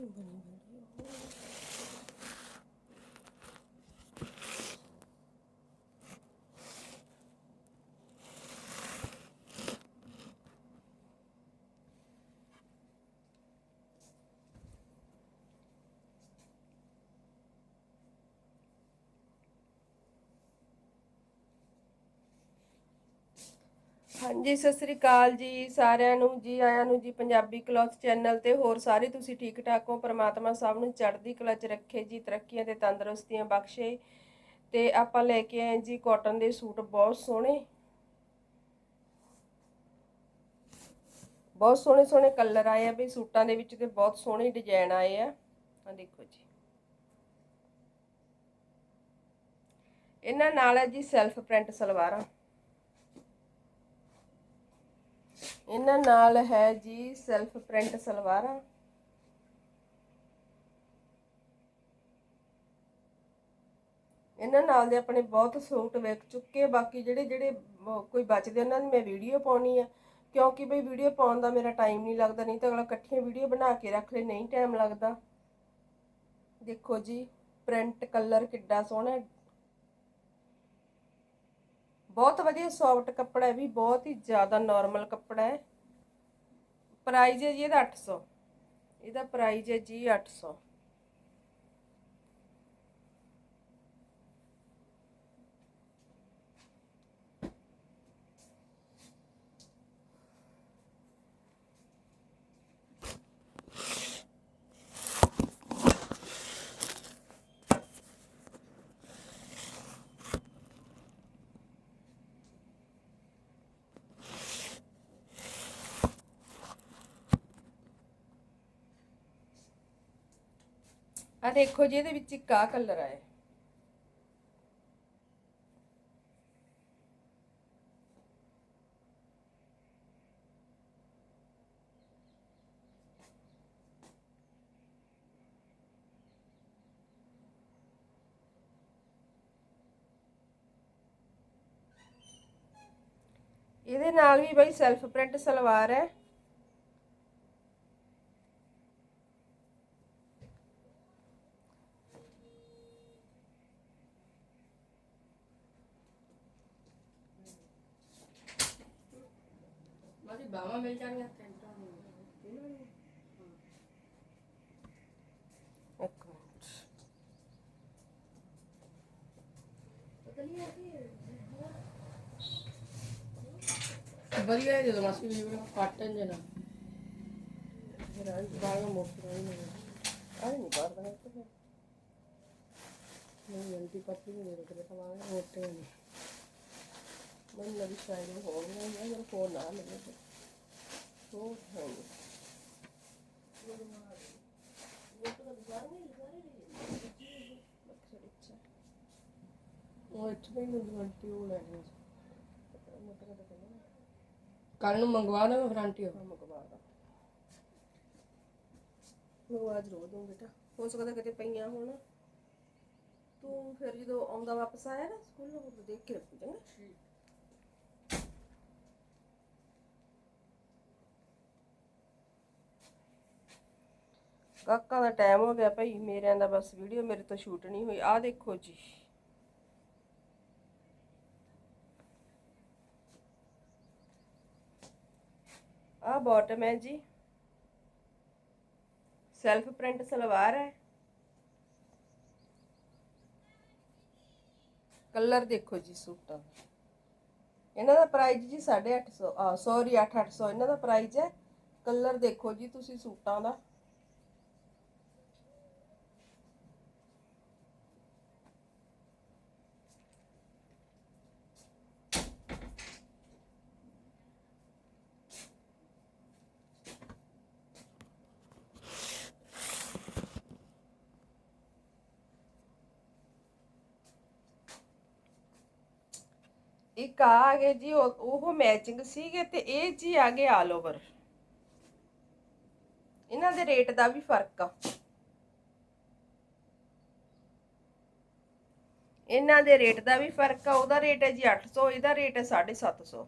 충분히 많아요. ਹਾਂਜੀ, ਸਤਿ ਸ੍ਰੀ ਅਕਾਲ ਜੀ ਸਾਰਿਆਂ ਨੂੰ, ਜੀ ਆਇਆਂ ਨੂੰ, ਜੀ ਪੰਜਾਬੀ ਕਲੌਥ ਚੈਨਲ ਤੇ ਹੋਰ ਸਾਰੇ ਤੁਸੀਂ ਠੀਕ ਠਾਕ ਹੋ? ਪ੍ਰਮਾਤਮਾ ਸਭ ਨੂੰ ਚੜ੍ਹਦੀ ਕਲਾ 'ਚ ਰੱਖੇ ਜੀ, ਤਰੱਕੀਆਂ ਤੇ ਤੰਦਰੁਸਤੀਆਂ ਬਖਸ਼ੇ। ਤੇ ਆਪਾਂ ਲੈ ਕੇ ਆਏ ਜੀ ਕਾਟਨ ਦੇ ਸੂਟ, ਬਹੁਤ ਸੋਹਣੇ। ਬਹੁਤ ਸੋਹਣੇ ਸੋਹਣੇ ਕਲਰ ਆਏ ਆ ਵੀ ਸੂਟਾਂ ਦੇ ਵਿੱਚ ਤੇ ਬਹੁਤ ਸੋਹਣੇ ਡਿਜ਼ਾਈਨ ਆਏ ਆ। ਆ ਦੇਖੋ ਜੀ। ਇਹਨਾਂ ਨਾਲ ਹੈ ਜੀ ਸੈਲਫ ਪ੍ਰਿੰਟ ਸਲਵਾਰਾਂ। ਇਹਨਾਂ ਨਾਲ ਹੈ ਜੀ ਸੈਲਫ ਪ੍ਰਿੰਟ ਸਲਵਾਰਾਂ। ਇਹਨਾਂ ਨਾਲ ਦੇ ਆਪਣੇ ਬਹੁਤ ਸੂਟ ਵੇਖ ਚੁੱਕੇ ਬਾਕੀ ਜਿਹੜੇ ਜਿਹੜੇ ਕੋਈ ਬਚਦੇ ਉਹਨਾਂ ਦੀ ਮੈਂ ਵੀਡੀਓ ਪਾਉਣੀ ਆ। ਕਿਉਂਕਿ ਬਈ ਵੀਡੀਓ ਪਾਉਣ ਦਾ ਮੇਰਾ ਟਾਈਮ ਨਹੀਂ ਲੱਗਦਾ, ਨਹੀਂ ਤਾਂ ਅਗਲਾ ਇਕੱਠੀਆਂ ਵੀਡੀਓ ਬਣਾ ਕੇ ਰੱਖ ਲੈ, ਨਹੀਂ ਟਾਈਮ ਲੱਗਦਾ। ਦੇਖੋ ਜੀ ਪ੍ਰਿੰਟ ਕਲਰ ਕਿੱਡਾ ਸੋਹਣਾ ਬਹੁਤ ਵਧੀਆ ਸੌਫਟ ਕੱਪੜਾ ਹੈ, ਵੀ ਬਹੁਤ ਹੀ ਜ਼ਿਆਦਾ ਨਾਰਮਲ ਕੱਪੜਾ ਹੈ। ਪ੍ਰਾਈਜ਼ ਹੈ ਜੀ ਇਹਦਾ 800 ਇਹਦਾ ਪ੍ਰਾਈਜ਼ ਹੈ ਜੀ 800 ਆ ਦੇਖੋ ਜੀ, ਇਹਦੇ ਵਿੱਚ ਇੱਕ ਆ ਕਲਰ ਆਇਆ। ਇਹਦੇ ਨਾਲ ਵੀ ਬਈ ਸੈਲਫ ਪ੍ਰਿੰਟ ਸਲਵਾਰ ਹੈ। ਬਾਵਾ ਮਿਲ ਜਾਣੀਆਂ ਟੈਂਟਾਂ ਨੂੰ ਇੱਕ ਮਿੰਟ ਵਧੀਆ ਹੈ ਜਦੋਂ ਮਾਸੀ ਵੀ ਕਾਟਨ ਜਨਾ ਰਾਂ ਬਾਗਾ ਮੋਟਰ ਨਹੀਂ ਆ ਨਹੀਂ ਬਾਹਰ ਦਾ ਨਿਕਲ ਰਿਹਾ। ਨਹੀਂ ਜਲਦੀ ਪੱਤੀ ਨਹੀਂ ਦੇ ਰਹੇ ਤਾਂ ਬਾਗਾ ਮੋਟੇ ਨੇ। ਮੈਨੂੰ ਲੱਗੀ ਸ਼ਾਇਦ ਹੋ ਗਿਆ ਮੇਰਾ ਫੋਨ ਨਾ ਲੱਗੇ ਤੇ ਉਹ ਹੈ ਨੀ। ਉਹ ਇੱਥੇ ਵੀ ਮੈਨੂੰ ਗਰੰਟੀ ਉਹ? ਲੈਣੀ ਕੱਲ ਨੂੰ ਮੰਗਵਾ ਨਾ ਗਰੰਟੀ ਉਹ ਮੰਗਵਾ ਦਾ ਮੈਂ ਅੱਜ ਰੋ ਦੂੰ ਬੇਟਾ। ਹੋ ਸਕਦਾ ਕਿਤੇ ਪਈਆਂ ਹੋਣ। ਤੂੰ ਫਿਰ ਜਦੋਂ ਆਉਂਦਾ ਵਾਪਸ ਆਇਆ ਨਾ ਸਕੂਲੋਂ ਦੇਖ ਕੇ ਰੱਖੂ ਚੰਗਾ। ਕਾਕਾ ਦਾ ਟਾਈਮ ਹੋ ਗਿਆ ਭਾਈ, ਮੇਰਿਆਂ ਦਾ ਬਸ ਵੀਡੀਓ ਮੇਰੇ ਤੋਂ ਸ਼ੂਟ ਨਹੀਂ ਹੋਈ। ਆਹ ਦੇਖੋ ਜੀ। ਆਹ ਬਾਟਮ ਹੈ ਜੀ। ਸੈਲਫ ਪ੍ਰਿੰਟ ਸਲਵਾਰ ਹੈ। ਕਲਰ ਦੇਖੋ ਜੀ ਸੂਟਾਂ ਦਾ। ਇਹਨਾਂ ਦਾ ਪ੍ਰਾਈਸ ਜੀ 850 ਆ ਸੌਰੀ 8800 ਇਹਨਾਂ ਦਾ ਪ੍ਰਾਈਸ ਹੈ। ਕਲਰ ਦੇਖੋ ਜੀ ਤੁਸੀਂ ਸੂਟਾਂ ਦਾ। ਇੱਕ ਆ ਗਏ ਜੀ, ਉਹ ਮੈਚਿੰਗ ਸੀਗੇ ਤੇ ਇਹ ਜੀ ਆ ਗਏ ਆਲ ਓਵਰ ਇਹਨਾਂ ਦੇ ਰੇਟ ਦਾ ਵੀ ਫ਼ਰਕ ਆ। ਇਹਨਾਂ ਦੇ ਰੇਟ ਦਾ ਵੀ ਫ਼ਰਕ ਆ, ਉਹਦਾ ਰੇਟ ਹੈ ਜੀ 800 ਇਹਦਾ ਰੇਟ ਹੈ 750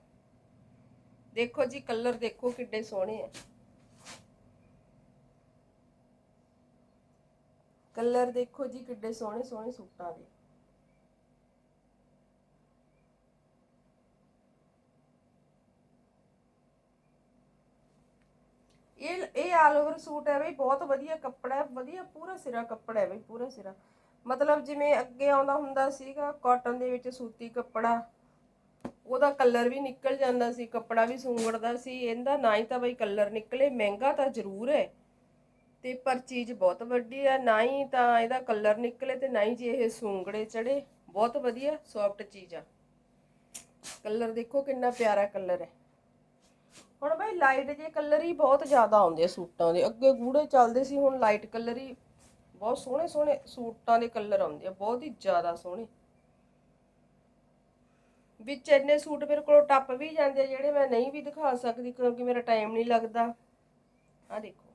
ਦੇਖੋ ਜੀ ਕਲਰ ਦੇਖੋ ਕਿੱਡੇ ਸੋਹਣੇ ਆ। ਕਲਰ ਦੇਖੋ ਜੀ ਕਿੱਡੇ ਸੋਹਣੇ ਸੋਹਣੇ ਸੂਟਾਂ ਦੇ। ਇਹ ਇਹ ਆਲ ਓਵਰ ਸੂਟ ਹੈ ਬਈ, ਬਹੁਤ ਵਧੀਆ ਕੱਪੜਾ ਹੈ ਵਧੀਆ ਪੂਰਾ ਸਿਰਾ ਕੱਪੜਾ ਹੈ ਬਈ, ਪੂਰਾ ਸਿਰਾ। ਮਤਲਬ ਜਿਵੇਂ ਅੱਗੇ ਆਉਂਦਾ ਹੁੰਦਾ ਸੀਗਾ ਕਾਟਨ ਦੇ ਵਿੱਚ ਸੂਤੀ ਕੱਪੜਾ, ਉਹਦਾ ਕਲਰ ਵੀ ਨਿਕਲ ਜਾਂਦਾ ਸੀ, ਕੱਪੜਾ ਵੀ ਸੁੰਗੜਦਾ ਸੀ, ਇਹਦਾ ਨਾ ਹੀ ਤਾਂ ਬਈ ਕਲਰ ਨਿਕਲੇ, ਮਹਿੰਗਾ ਤਾਂ ਜ਼ਰੂਰ ਹੈ ਤੇ ਪਰ ਚੀਜ਼ ਬਹੁਤ ਵੱਡੀ ਆ ਨਾ ਹੀ ਤਾਂ ਇਹਦਾ ਕਲਰ ਨਿਕਲੇ ਤੇ ਨਾ ਹੀ ਜੇ ਇਹ ਸੁੰਗੜੇ ਚੜੇ। ਬਹੁਤ ਵਧੀਆ ਸੌਫਟ ਚੀਜ਼ ਆ। ਕਲਰ ਦੇਖੋ ਕਿੰਨਾ ਪਿਆਰਾ ਕਲਰ ਹੈ ਹੁਣ ਬਈ ਲਾਈਟ ਜੇ ਕਲਰ ਹੀ ਬਹੁਤ ਜ਼ਿਆਦਾ ਆਉਂਦੇ ਆ ਸੂਟਾਂ ਦੇ। ਅੱਗੇ ਗੂੜੇ ਚੱਲਦੇ ਸੀ, ਹੁਣ ਲਾਈਟ ਕਲਰ ਹੀ ਬਹੁਤ ਸੋਹਣੇ ਸੋਹਣੇ ਸੂਟਾਂ ਦੇ ਕਲਰ ਆਉਂਦੇ ਆ, ਬਹੁਤ ਹੀ ਜ਼ਿਆਦਾ ਸੋਹਣੇ। ਵਿੱਚ ਇੰਨੇ ਸੂਟ ਮੇਰੇ ਕੋਲ ਟੱਪ ਵੀ ਜਾਂਦੇ ਆ, ਜਿਹੜੇ ਮੈਂ ਨਹੀਂ ਵੀ ਦਿਖਾ ਸਕਦੀ ਕਿਉਂਕਿ ਮੇਰਾ ਟਾਈਮ ਨਹੀਂ ਲੱਗਦਾ। ਆ ਦੇਖੋ।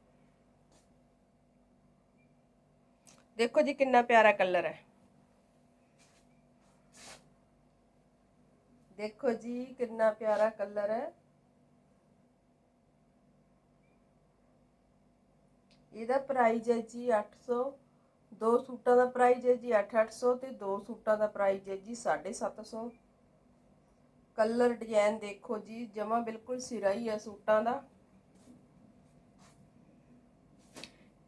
ਦੇਖੋ ਜੀ ਕਿੰਨਾ ਪਿਆਰਾ ਕਲਰ ਹੈ। ਦੇਖੋ ਜੀ ਕਿੰਨਾ ਪਿਆਰਾ ਕਲਰ ਹੈ। ਇਹਦਾ ਪ੍ਰਾਈਜ਼ ਹੈ ਜੀ 800 ਦੋ ਸੂਟਾਂ ਦਾ ਪ੍ਰਾਈਜ਼ ਹੈ ਜੀ 8-800 ਤੇ ਦੋ ਸੂਟਾਂ ਦਾ ਪ੍ਰਾਈਜ਼ ਹੈ ਜੀ 750 ਕਲਰ ਡਿਜ਼ਾਈਨ ਦੇਖੋ ਜੀ, ਜਮਾ ਬਿਲਕੁਲ ਸਿਰਾ ਹੀ ਹੈ ਸੂਟਾਂ ਦਾ।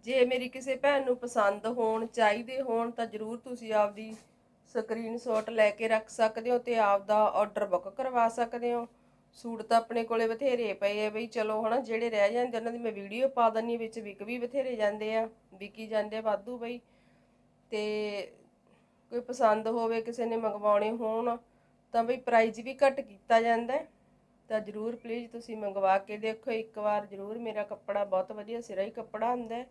ਜੇ ਮੇਰੀ ਕਿਸੇ ਭੈਣ ਨੂੰ ਪਸੰਦ ਹੋਣ, ਚਾਹੀਦੇ ਹੋਣ ਤਾਂ ਜਰੂਰ ਤੁਸੀਂ ਆਪਦੀ ਸਕਰੀਨਸ਼ਾਟ ਲੈ ਕੇ ਰੱਖ ਸਕਦੇ ਹੋ ਤੇ ਆਪਦਾ ਆਰਡਰ ਬੁੱਕ ਕਰਵਾ ਸਕਦੇ ਹੋ। ਸੂਟ ਤਾਂ ਆਪਣੇ ਕੋਲੇ ਬਥੇਰੇ ਪਏ ਆ ਬਈ, ਚਲੋ ਹਨਾ, ਜਿਹੜੇ ਰਹਿ ਜਾਂਦੇ ਉਹਨਾਂ ਦੀ ਮੈਂ ਵੀਡੀਓ ਪਾ ਦਿੰਨੀ ਵਿੱਚ ਵਿਕ ਵੀ ਬਥੇਰੇ ਜਾਂਦੇ ਆ ਵਿਕੀ ਜਾਂਦੇ ਆ ਵਾਧੂ ਬਈ। ਤੇ ਕੋਈ ਪਸੰਦ ਹੋਵੇ, ਕਿਸੇ ਨੇ ਮੰਗਵਾਉਣੇ ਹੋਣ, ਤਾਂ ਬਈ ਪ੍ਰਾਈਜ਼ ਵੀ ਘੱਟ ਕੀਤਾ ਜਾਂਦਾ ਤਾਂ ਜਰੂਰ ਪਲੀਜ਼ ਤੁਸੀਂ ਮੰਗਵਾ ਕੇ ਦੇਖੋ, ਇੱਕ ਵਾਰ ਜਰੂਰ ਮੇਰਾ ਕੱਪੜਾ ਬਹੁਤ ਵਧੀਆ, ਸਿਰਾ ਹੀ ਕੱਪੜਾ ਹੁੰਦਾ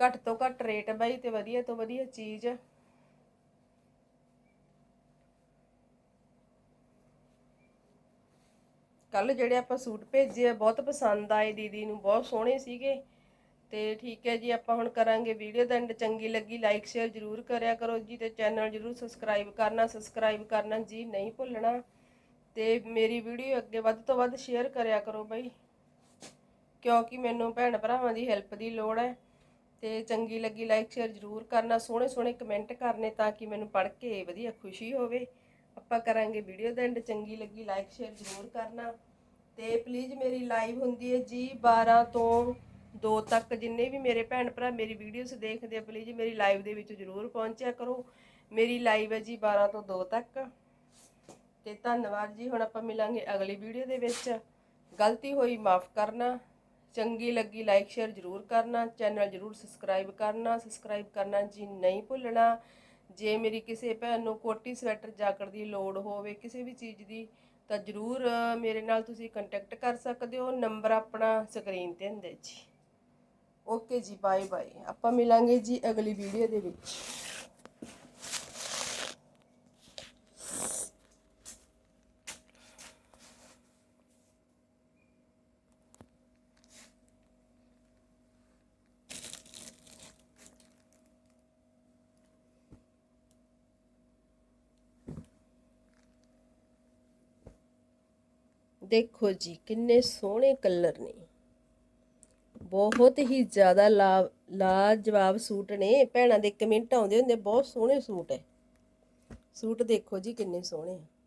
ਘੱਟ ਤੋਂ ਘੱਟ ਰੇਟ ਬਾਈ, ਤੇ ਵਧੀਆ ਤੋਂ ਵਧੀਆ ਚੀਜ਼। ਕੱਲ ਜਿਹੜੇ ਆਪਾਂ ਸੂਟ ਭੇਜੇ ਆ, ਬਹੁਤ ਪਸੰਦ ਆਏ ਦੀਦੀ ਨੂੰ, ਬਹੁਤ ਸੋਹਣੇ ਸੀਗੇ। ਤੇ ਠੀਕ ਹੈ ਜੀ, ਆਪਾਂ ਹੁਣ ਕਰਾਂਗੇ ਵੀਡੀਓ ਦਾ ਐਂਡ ਚੰਗੀ ਲੱਗੀ ਲਾਈਕ ਸ਼ੇਅਰ ਜਰੂਰ ਕਰਿਆ ਕਰੋ ਜੀ ਤੇ ਚੈਨਲ ਜਰੂਰ ਸਬਸਕ੍ਰਾਈਬ ਕਰਨਾ ਸਬਸਕ੍ਰਾਈਬ ਕਰਨਾ ਜੀ ਨਹੀਂ ਭੁੱਲਣਾ। ਤੇ ਮੇਰੀ ਵੀਡੀਓ ਅੱਗੇ ਵੱਧ ਤੋਂ ਵੱਧ ਸ਼ੇਅਰ ਕਰਿਆ ਕਰੋ ਬਾਈ, ਕਿਉਂਕਿ ਮੈਨੂੰ ਭੈਣ ਭਰਾਵਾਂ ਦੀ ਹੈਲਪ ਦੀ ਲੋੜ ਹੈ। ਤੇ ਚੰਗੀ ਲੱਗੀ ਲਾਈਕ ਸ਼ੇਅਰ ਜਰੂਰ ਕਰਨਾ ਸੋਹਣੇ ਸੋਹਣੇ ਕਮੈਂਟ ਕਰਨੇ ਤਾਂ ਕਿ ਮੈਨੂੰ ਪੜ੍ਹ ਕੇ ਵਧੀਆ ਖੁਸ਼ੀ ਹੋਵੇ। ਆਪਾਂ ਕਰਾਂਗੇ ਵੀਡੀਓ ਦਾ ਐਂਡ ਚੰਗੀ ਲੱਗੀ ਲਾਈਕ ਸ਼ੇਅਰ ਜਰੂਰ ਕਰਨਾ। ਤੇ ਪਲੀਜ਼ ਮੇਰੀ ਲਾਈਵ ਹੁੰਦੀ ਹੈ ਜੀ 12 ਤੋਂ 2 ਤੱਕ। ਜਿੰਨੇ ਵੀ ਮੇਰੇ ਭੈਣ ਭਰਾ ਮੇਰੀ ਵੀਡੀਓਜ਼ ਦੇਖਦੇ ਆ ਪਲੀਜ਼ ਮੇਰੀ ਲਾਈਵ ਦੇ ਵਿੱਚ ਜਰੂਰ ਪਹੁੰਚਿਆ ਕਰੋ। ਮੇਰੀ ਲਾਈਵ ਹੈ ਜੀ 12 ਤੋਂ 2 ਤੱਕ। ਤੇ ਧੰਨਵਾਦ ਜੀ, ਹੁਣ ਆਪਾਂ ਮਿਲਾਂਗੇ ਅਗਲੀ ਵੀਡੀਓ ਦੇ ਵਿੱਚ। ਗਲਤੀ ਹੋਈ, ਮਾਫ ਕਰਨਾ। ਚੰਗੀ ਲੱਗੀ ਲਾਈਕ ਸ਼ੇਅਰ ਜਰੂਰ ਕਰਨਾ। ਚੈਨਲ ਜਰੂਰ ਸਬਸਕ੍ਰਾਈਬ ਕਰਨਾ। ਸਬਸਕ੍ਰਾਈਬ ਕਰਨਾ ਜੀ ਨਹੀਂ ਭੁੱਲਣਾ। ਜੇ ਮੇਰੀ ਕਿਸੇ ਭੈਣ ਨੂੰ ਕੋਟੀ ਸਵੈਟਰ ਜਾਕਟ ਦੀ ਲੋੜ ਹੋਵੇ, ਕਿਸੇ ਵੀ ਚੀਜ਼ ਦੀ, ਤਾਂ ਜਰੂਰ ਮੇਰੇ ਨਾਲ ਤੁਸੀਂ ਕੰਟੈਕਟ ਕਰ ਸਕਦੇ ਹੋ। ਨੰਬਰ ਆਪਣਾ ਸਕਰੀਨ ਤੇ ਹੁੰਦਾ ਜੀ। ਓਕੇ ਜੀ ਬਾਏ ਬਾਏ ਆਪਾਂ ਮਿਲਾਂਗੇ ਜੀ ਅਗਲੀ ਵੀਡੀਓ ਦੇ ਵਿੱਚ। ਦੇਖੋ ਜੀ, ਕਿੰਨੇ ਸੋਹਣੇ ਕਲਰ ਨੇ। ਬਹੁਤ ਹੀ ਜ਼ਿਆਦਾ ਲਾ, ਲਾਜਵਾਬ ਸੂਟ ਨੇ। ਭੈਣਾਂ ਦੇ ਕਮੈਂਟ ਆਉਂਦੇ ਹੁੰਦੇ, ਬਹੁਤ ਸੋਹਣੇ ਸੂਟ ਹੈ ਸੂਟ ਦੇਖੋ ਜੀ, ਕਿੰਨੇ ਸੋਹਣੇ। ਆ